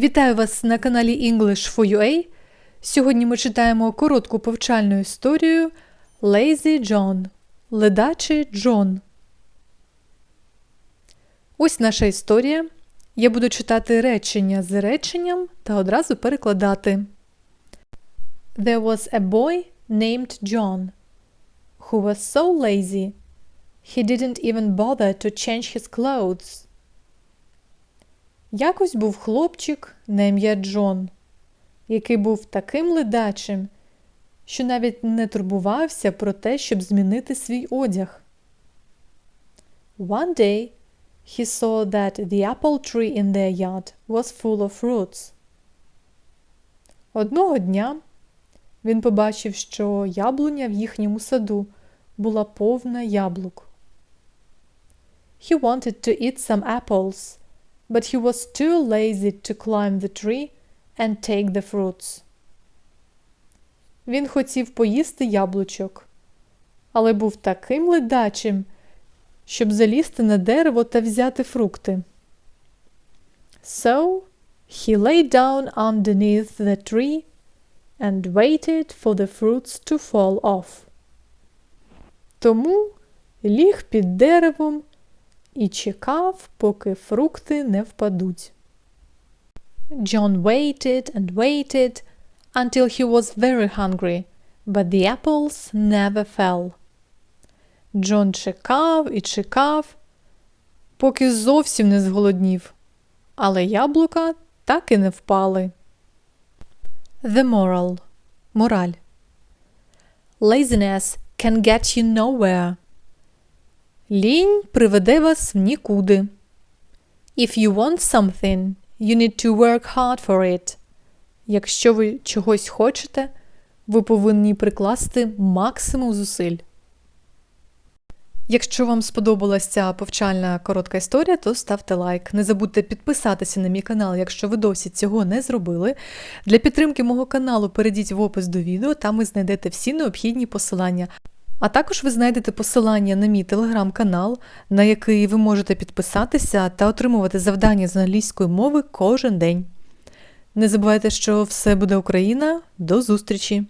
Вітаю вас на каналі English for UA. Сьогодні ми читаємо коротку повчальну історію Lazy John. Ледачий Джон. Ось наша історія. Я буду читати речення з реченням та одразу перекладати. There was a boy named John who was so lazy he didn't even bother to change his clothes. Якось був хлопчик на ім'я Джон, який був таким ледачим, що навіть не турбувався про те, щоб змінити свій одяг. One day he saw that the apple tree in their yard was full of fruits. Одного дня він побачив, що яблуня в їхньому саду була повна яблук. He wanted to eat some apples, but he was too lazy to climb the tree and take the fruits. Він хотів поїсти яблучок, але був таким ледачим, щоб залізти на дерево та взяти фрукти. So he lay down underneath the tree and waited for the fruits to fall off. Тому ліг під деревом і чекав, поки фрукти не впадуть. John waited and waited until he was very hungry, but the apples never fell. Джон чекав і чекав, поки зовсім не зголоднів, але яблука так і не впали. The moral. Мораль. Laziness can get you nowhere. Лінь приведе вас в нікуди. If you want something, you need to work hard for it. Якщо ви чогось хочете, ви повинні прикласти максимум зусиль. Якщо вам сподобалася ця повчальна коротка історія, то ставте лайк. Не забудьте підписатися на мій канал, якщо ви досі цього не зробили. Для підтримки мого каналу перейдіть в опис до відео, там ви знайдете всі необхідні посилання. А також ви знайдете посилання на мій телеграм-канал, на який ви можете підписатися та отримувати завдання з англійської мови кожен день. Не забувайте, що все буде Україна. До зустрічі!